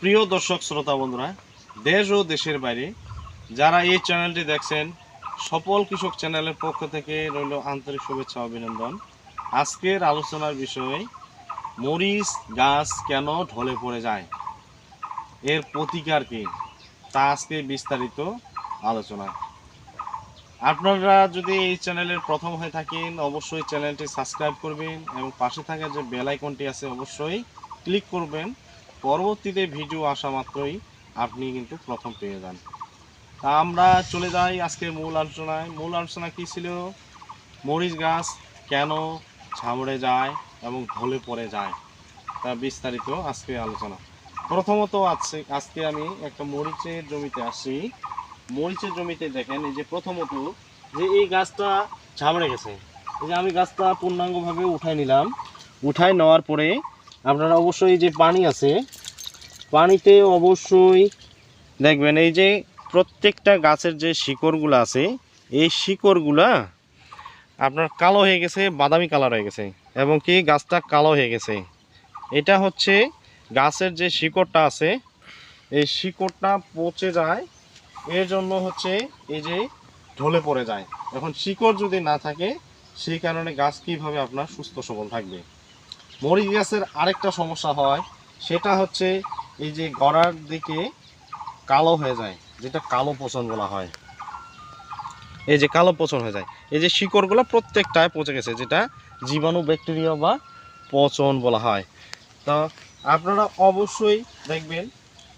প্রিয় দর্শক, শ্রোতা বন্ধুরা, দেশ ও দেশের বাইরে যারা এই চ্যানেলটি দেখছেন, সফল কৃষক চ্যানেলের পক্ষ থেকে রইল আন্তরিক শুভেচ্ছা অভিনন্দন। আজকের আলোচনার বিষয়ে, মরিচ গাছ কেন ঢলে পড়ে যায়? এর প্রতিকার কি? তা আজকে বিস্তারিত আলোচনা আপনারা যদি এই চ্যানেলের প্রথম হয়ে থাকেন, অবশ্যই চ্যানেলটি সাবস্ক্রাইব করবেন এবং পাশে থাকা যে বেল আইকনটি আছে, অবশ্যই ক্লিক করবেন। পরবর্তীতে ভিডিও আসা মাত্রই আপনি কিন্তু প্রথম পেয়ে যান। তা আমরা চলে যাই আজকে মূল আলোচনায়। মূল আলোচনা কী ছিল? মরিচ গাছ কেন ঝামড়ে যায় এবং ঢলে পড়ে যায়? তা বিস্তারিত আজকে আলোচনা। প্রথমত আছে আজকে আমি একটা মরিচের জমিতে আসি মরিচের জমিতে দেখেন এই যে প্রথমত যে এই গাছটা ঝামড়ে গেছে। এই যে আমি গাছটা পূর্ণাঙ্গভাবে উঠাই নিলাম। উঠাই নেওয়ার পরে আপনারা অবশ্যই যে পানি আছে, পানিতে অবশ্যই দেখবেন এই যে প্রত্যেকটা গাছের যে শিকড়গুলো আছে, এই শিকড়গুলা আপনার কালো হয়ে গেছে, বাদামি কালার হয়ে গেছে এবং কি গাছটা কালো হয়ে গেছে। এটা হচ্ছে গাছের যে শিকড়টা আছে, এই শিকড়টা পচে যায়, এর জন্য হচ্ছে এই যে ঢলে পড়ে যায়। এখন শিকড় যদি না থাকে, সেই কারণে গাছ কীভাবে আপনার সুস্থ সবল থাকবে? মরিচ গাছের আরেকটা সমস্যা হয়, সেটা হচ্ছে এই যে গড়ার দিকে কালো হয়ে যায়, যেটা কালো পচন বলা হয়। এই যে কালো পচন হয়ে যায়, এই যে শিকড়গুলো প্রত্যেকটায় পচে গেছে, যেটা জীবাণু, ব্যাকটেরিয়া বা পচন বলা হয়। তো আপনারা অবশ্যই দেখবেন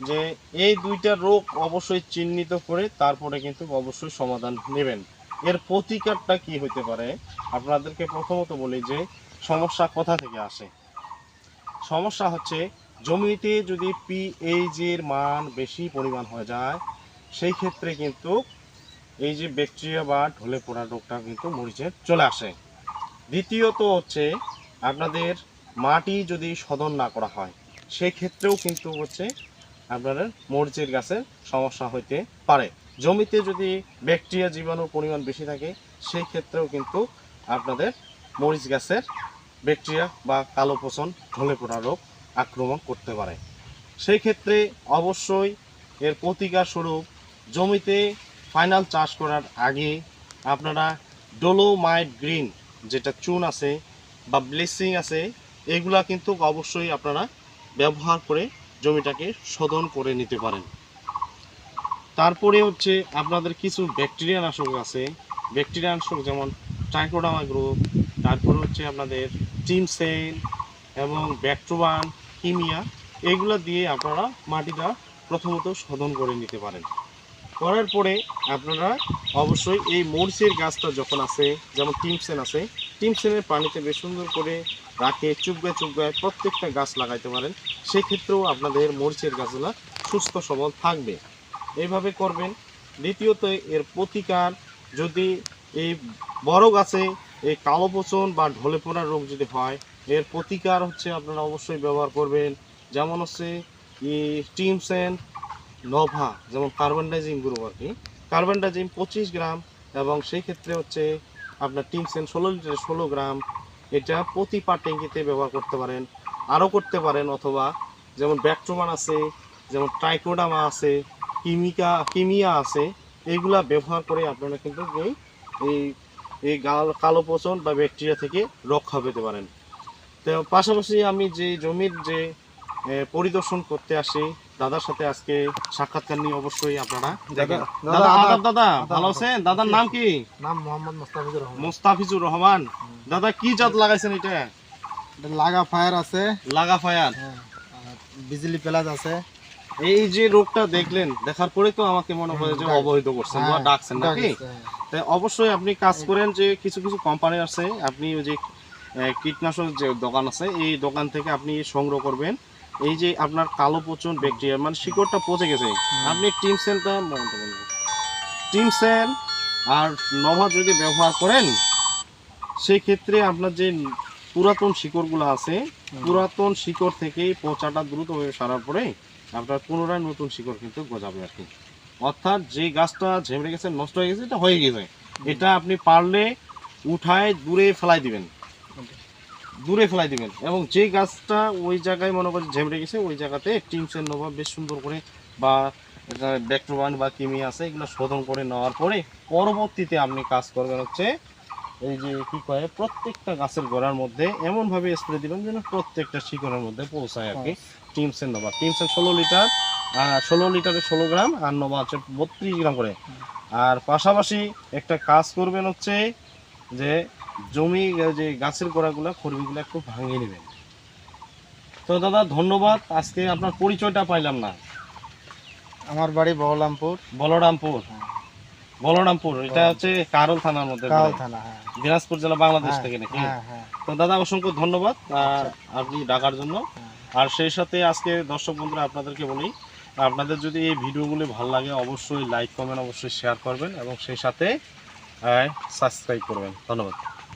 যে এই দুইটা রোগ অবশ্যই চিহ্নিত করে তারপরে কিন্তু অবশ্যই সমাধান নেবেন। এর প্রতিকারটা কি হতে পারে? আপনাদেরকে প্রথমত বলি যে সমস্যা কোথা থেকে আসে? সমস্যা হচ্ছে, জমিতে যদি পিএইচ এর মান বেশি পরিমাণ হয়ে যায়, সেই ক্ষেত্রে কিন্তু এই যে ব্যাকটেরিয়া বা ঢলে পড়া রোগটা কিন্তু মরিচের চলে আসে। দ্বিতীয়ত হচ্ছে, আপনাদের মাটি যদি শোধন না করা হয় সেই ক্ষেত্রেও কিন্তু হচ্ছে আপনাদের মরিচের গাছের সমস্যা হইতে পারে। জমিতে যদি ব্যাকটেরিয়া জীবাণুর পরিমাণ বেশি থাকে, সেই ক্ষেত্রেও কিন্তু আপনাদের মরিচ গাছের ব্যাকটেরিয়া বা কালো পচন ঢলে পড়া রোগ আক্রমণ করতে পারে। সেই ক্ষেত্রে অবশ্যই এর প্রতিকার স্বরূপ জমিতে ফাইনাল চাষ করার আগে আপনারা ডোলোমাইট গ্রিন যেটা চুন আছে বা ব্লিচিং আছে, এগুলা কিন্তু অবশ্যই আপনারা ব্যবহার করে জমিটাকে শোধন করে নিতে পারেন। তারপরে হচ্ছে আপনাদের কিছু ব্যাকটেরিয়া নাশক আছে। ব্যাকটেরিয়া নাশক যেমন ট্রাইকোডামা গ্রুপ তারপর হচ্ছে আপনাদের টিমসেন এবং ব্যাকট্রোবান কিমিয়া এগুলো দিয়ে আপনারা মাটিটা প্রথমত শোধন করে নিতে পারেন। করার পরে আপনারা অবশ্যই এই মরিচের গাছটা যখন আছে, যেমন টিমসেন আছে টিমসেনের পানিতে বেশ সুন্দর করে রাখে, চুপগায় চুপগায় প্রত্যেকটা গাছ লাগাইতে পারেন। সেক্ষেত্রেও আপনাদের মরিচের গাছগুলো সুস্থ সবল থাকবে। এইভাবে করবেন। দ্বিতীয়ত এর প্রতিকার, যদি এই বড় গাছে এই কালো পচন বা ঢলে পড়ার রোগ যদি হয়, এর প্রতিকার হচ্ছে আপনারা অবশ্যই ব্যবহার করবেন। যেমন হচ্ছে টিমসেন নভা, যেমন কার্বনডাইজিং গ্রুপ আর কি। কার্বনডাইজিং পঁচিশ গ্রাম এবং সেই ক্ষেত্রে হচ্ছে আপনার টিমসেন ষোলো লিটার ষোলো গ্রাম, এটা প্রতি পার ট্যাঙ্কিতে ব্যবহার করতে পারেন। আরও করতে পারেন অথবা যেমন ব্যাকট্রোমান আছে, যেমন ট্রাইকোডামা আছে, কিমিকা, কিমিয়া আছে এইগুলা ব্যবহার করে আপনারা কিন্তু এই এই এই গাল- কালো পচন বা ব্যাকটেরিয়া থেকে রক্ষা পেতে পারেন। তো পাশাপাশি আমি যে জমির যে পরিদর্শন করতে আসি দাদার সাথে আজকে সাক্ষাৎকার নিয়ে অবশ্যই আপনারা দাদা, দাদা আদাব ভালো আছেন? দাদার নাম কি? নাম মোহাম্মদ মোস্তাফিজুর রহমান। মোস্তাফিজুর রহমান। দাদা কি জাত লাগাইছেন এটা? এটা লাগা ফায়ার আছে। লাগা ফায়ার। হ্যাঁ, বিজলি প্লাস আছে। এই যে রোগটা দেখলেন দেখার পরে তো আমাকে মনে হয় যে অবহিত করছেন বা হ্যাঁ, ডাকছেন নাকি? হ্যাঁ। তাই অবশ্যই আপনি কাজ করেন যে কিছু কিছু কোম্পানি আছে আপনি ওই যে কীটনাশক যে দোকান আছে এই দোকান থেকে আপনি সংগ্রহ করবেন। এই যে আপনার কালো পচন ব্যাকটেরিয়া মানে শিকড়টা পচে গেছে। আপনি টিম সেলটা টিম সেল আর নভা যদি ব্যবহার করেন সেই ক্ষেত্রে আপনার যে পুরাতন শিকড়গুলো আছে পুরাতন শিকড় থেকে পচাটা দ্রুতভাবে সারার পরে আপনার পুনরায় নতুন শিকড় কিন্তু গজাবে আর কি। অর্থাৎ যে গাছটা ঝেমড়ে গেছে নষ্ট হয়ে গেছে এটা হয়ে গেছে এটা আপনি পারলে উঠায় দূরে ফেলাই দিবেন। দূরে ফেলাই দিবেন। এবং যে গাছটা ওই জায়গায় মনে করেন ঝেমড়ে গেছে ওই জায়গাতে টিমসের নোভা বেশ সুন্দর করে বা ব্যাকটোবান বা কিমি আছে এগুলো শোধন করে নেওয়ার পরে পরবর্তীতে আপনি কাজ করবেন হচ্ছে এই যে কি কয় প্রত্যেকটা গাছের গোড়ার মধ্যে এমনভাবে স্প্রে দিবেন যেন প্রত্যেকটা শিকড়ের মধ্যে পৌঁছায় আর কি। টিমসের নোভা। টিমসের ষোলো লিটার ষোলো লিটারে ষোলো গ্রাম আর নোভা হচ্ছে বত্রিশ গ্রাম করে। আর পাশাপাশি একটা কাজ করবেন হচ্ছে যে জমি যে গাছের গোড়াগুলো খড়বিগুলো একটু ভাঙিয়ে নেবেন। তো দাদা ধন্যবাদ। আজকে আপনার পরিচয়টা পাইলাম না। আমার বাড়ি বহলামপুর বলরামপুর। বলরামপুর এটা হচ্ছে কারল থানার মধ্যে থানা হ্যাঁ। দিনাজপুর জেলা বাংলাদেশ হ্যাঁ, থেকে নাকি? হ্যাঁ তো দাদা অসংখ্য ধন্যবাদ আর আপনি ডাকার জন্য। আর সেই সাথে আজকে দর্শক বন্ধুরা আপনাদেরকে বলি আপনাদের যদি এই ভিডিওগুলি ভালো লাগে, অবশ্যই লাইক করবেন অবশ্যই শেয়ার করবেন এবং সেই সাথে সাবস্ক্রাইব করবেন। ধন্যবাদ।